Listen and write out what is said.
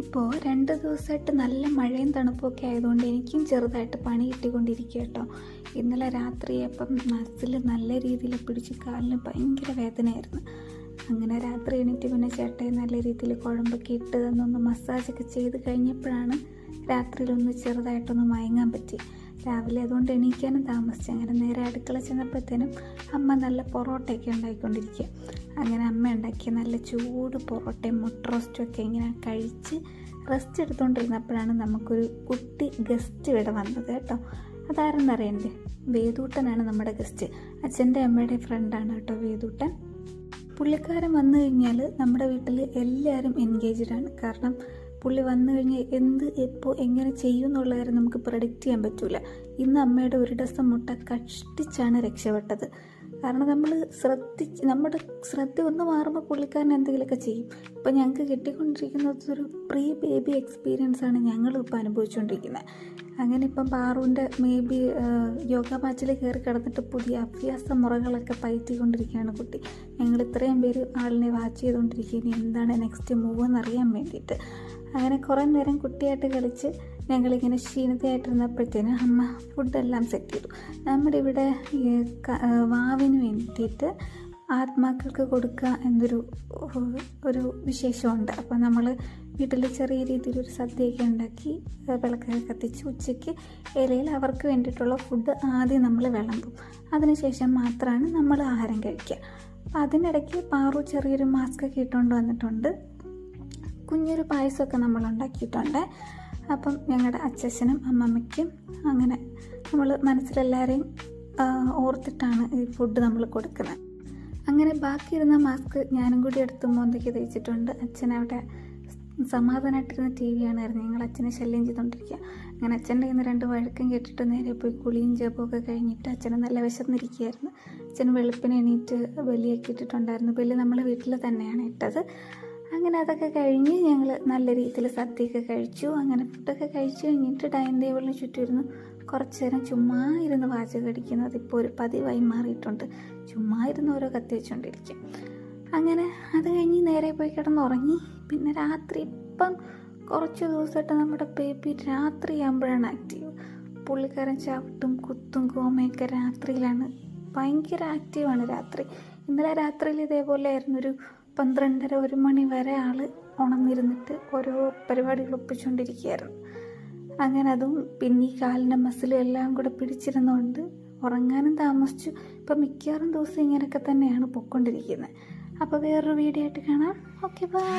ഇപ്പോൾ രണ്ട് ദിവസമായിട്ട് നല്ല മഴയും തണുപ്പൊക്കെ ആയതുകൊണ്ട് എനിക്കും ചെറുതായിട്ട് പണി കിട്ടിക്കൊണ്ടിരിക്കുക കേട്ടോ ഇന്നലെ രാത്രി അപ്പം മസിൽ നല്ല രീതിയിൽ പിടിച്ച് കാലിന് ഭയങ്കര വേദനയായിരുന്നു. അങ്ങനെ രാത്രി എണീറ്റ് പിന്നെ ചേട്ടയെ നല്ല രീതിയിൽ കുഴമ്പൊക്കെ ഇട്ട് തന്നൊന്ന് മസാജൊക്കെ ചെയ്ത് കഴിഞ്ഞപ്പോഴാണ് രാത്രിയിലൊന്ന് ചെറുതായിട്ടൊന്ന് മയങ്ങാൻ പറ്റി. രാവിലെ അതുകൊണ്ട് എണീക്കാനും താമസിച്ചു അങ്ങനെ നേരെ അടുക്കള ചെന്നപ്പോഴത്തേനും അമ്മ നല്ല പൊറോട്ടയൊക്കെ ഉണ്ടാക്കിക്കൊണ്ടിരിക്കുക. അങ്ങനെ അമ്മ ഉണ്ടാക്കിയ നല്ല ചൂട് പൊറോട്ടയും മുട്ട റോസ്റ്റും ഒക്കെ ഇങ്ങനെ കഴിച്ച് റെസ്റ്റ് എടുത്തുകൊണ്ടിരുന്നപ്പോഴാണ് നമുക്കൊരു കുട്ടി ഗസ്റ്റ് ഇവിടെ വന്നത് കേട്ടോ. അതാരെന്നറിയണ്ടേ? വേദൂട്ടനാണ് നമ്മുടെ ഗസ്റ്റ് അച്ഛന്റെ അമ്മയുടെ ഫ്രണ്ടാണ് കേട്ടോ വേദൂട്ടൻ. പുള്ളിക്കാരൻ വന്നു കഴിഞ്ഞാൽ നമ്മുടെ വീട്ടിൽ എല്ലാവരും എൻഗേജ്ഡ് ആണ്. കാരണം പുള്ളി വന്നു കഴിഞ്ഞാൽ എന്ത് എപ്പോൾ എങ്ങനെ ചെയ്യും എന്നുള്ള കാര്യം നമുക്ക് പ്രഡിക്റ്റ് ചെയ്യാൻ പറ്റില്ല ഇന്ന് അമ്മയുടെ ഒരു ഡസം മുട്ട കഷ്ടിച്ചാണ് രക്ഷപ്പെട്ടത്. കാരണം നമ്മൾ ശ്രദ്ധിച്ച് നമ്മുടെ ശ്രദ്ധ ഒന്ന് മാറുമ്പോൾ പുള്ളിക്കാരൻ എന്തെങ്കിലുമൊക്കെ ചെയ്യും. ഇപ്പം ഞങ്ങൾക്ക് കിട്ടിക്കൊണ്ടിരിക്കുന്നത് ഒരു പ്രീ ബേബി എക്സ്പീരിയൻസ് ആണ് ഞങ്ങൾ ഇപ്പോൾ അനുഭവിച്ചുകൊണ്ടിരിക്കുന്നത് അങ്ങനെ ഇപ്പം പാറുവിന്റെ മേ ബി യോഗ മാച്ചിൽ കയറി കിടന്നിട്ട് പുതിയ അഭ്യാസ മുറകളൊക്കെ പയറ്റിക്കൊണ്ടിരിക്കുകയാണ് കുട്ടി. ഞങ്ങൾ ഇത്രയും പേര് ആളിനെ വാച്ച് ചെയ്തുകൊണ്ടിരിക്കുകയാണ് എന്താണ് നെക്സ്റ്റ് മൂവ് എന്നറിയാൻ വേണ്ടിയിട്ട്. അങ്ങനെ കുറേ നേരം കുട്ടിയായിട്ട് കളിച്ച് ഞങ്ങളിങ്ങനെ ക്ഷീണിതയായിട്ടിരുന്നപ്പോഴത്തേനും അമ്മ ഫുഡെല്ലാം സെറ്റ് ചെയ്തു. നമ്മുടെ ഇവിടെ വാവിന് വേണ്ടിയിട്ട് ആത്മാക്കൾക്ക് കൊടുക്കുക എന്നൊരു ഒരു വിശേഷമുണ്ട്. അപ്പോൾ നമ്മൾ വീട്ടിൽ ചെറിയ രീതിയിലൊരു സദ്യയൊക്കെ ഉണ്ടാക്കി വിളക്കൊക്കെ കത്തിച്ച് ഉച്ചയ്ക്ക് ഇലയിൽ അവർക്ക് വേണ്ടിയിട്ടുള്ള ഫുഡ് ആദ്യം നമ്മൾ വിളമ്പും. അതിനുശേഷം മാത്രമാണ് നമ്മൾ ആഹാരം കഴിക്കുക. അപ്പോൾ അതിനിടയ്ക്ക് പാറു ചെറിയൊരു മാസ്ക് ഒക്കെ ഇട്ടുകൊണ്ട് വന്നിട്ടുണ്ട്. കുഞ്ഞൊരു പായസമൊക്കെ നമ്മൾ ഉണ്ടാക്കിയിട്ടുണ്ട്. അപ്പം ഞങ്ങളുടെ അച്ഛനും അമ്മമ്മയ്ക്കും അങ്ങനെ നമ്മൾ മനസ്സിലെല്ലാവരെയും ഓർത്തിട്ടാണ് ഈ ഫുഡ് നമ്മൾ കൊടുക്കുന്നത് അങ്ങനെ ബാക്കിയിരുന്ന മാസ്ക് ഞാനും കൂടി എടുത്ത് മോന്തയ്ക്ക് തയ്ച്ചിട്ടുണ്ട് അച്ഛൻ അവിടെ സമാധാനമായിട്ടിരുന്ന ടി വി അറിഞ്ഞത് ഞങ്ങൾ അച്ഛനെ ശല്യം ചെയ്തുകൊണ്ടിരിക്കുക അങ്ങനെ അച്ഛന്റെ ഇന്ന് രണ്ട് വഴക്കം കേട്ടിട്ട് നേരെ പോയി കുളിയും ജപമൊക്കെ കഴിഞ്ഞിട്ട് അച്ഛനെ നല്ല വിശന്നിരിക്കുകയായിരുന്നു അച്ഛൻ വെളുപ്പിനെ എണീറ്റ് ബലിയൊക്കെ ഇട്ടിട്ടുണ്ടായിരുന്നു. ബലി നമ്മൾ വീട്ടിൽ തന്നെയാണ് ഇട്ടത്. അങ്ങനെ അതൊക്കെ കഴിഞ്ഞ് ഞങ്ങൾ നല്ല രീതിയിൽ സദ്യയൊക്കെ കഴിച്ചു. അങ്ങനെ ഫുഡൊക്കെ കഴിച്ചു കഴിഞ്ഞിട്ട് ഡൈനിങ് ടേബിളിന് ചുറ്റും ഇരുന്ന് കുറച്ച് നേരം ചുമ്മാ ഇരുന്ന് വാചകം അടിക്കുന്നത് ഇപ്പോൾ ഒരു പതിവായി മാറിയിട്ടുണ്ട്. ചുമ്മാ ഇരുന്ന് ഓരോ കത്തി വെച്ചുകൊണ്ടിരിക്കും അങ്ങനെ അത് കഴിഞ്ഞ് നേരെ പോയി കിടന്നുറങ്ങി. പിന്നെ രാത്രി ഇപ്പം കുറച്ച് ദിവസമായിട്ട് നമ്മുടെ ബേബി രാത്രിയാകുമ്പോഴാണ് ആക്റ്റീവ് പുള്ളിക്കാരൻ ചവിട്ടും കുത്തും കോമയൊക്കെ രാത്രിയിലാണ്. ഭയങ്കര ആക്റ്റീവാണ് രാത്രി. ഇന്നലെ രാത്രിയിൽ ഇതേപോലെ ആയിരുന്നു ഒരു പന്ത്രണ്ടര ഒരു മണി വരെ ആൾ ഉണർന്നിരുന്നിട്ട് ഓരോ പരിപാടികൾ ഒപ്പിച്ചുകൊണ്ടിരിക്കുകയായിരുന്നു അങ്ങനെ അതും പിന്നെ ഈ കാലിന്റെ മസിലും എല്ലാം കൂടെ പിടിച്ചിരുന്നുകൊണ്ട് ഉറങ്ങാനും താമസിച്ചു. ഇപ്പം മിക്കവാറും ദിവസം ഇങ്ങനെയൊക്കെ തന്നെയാണ് പൊയ്ക്കൊണ്ടിരിക്കുന്നത്. അപ്പോൾ വേറൊരു വീഡിയോ ആയിട്ട് കാണാം. Okay bye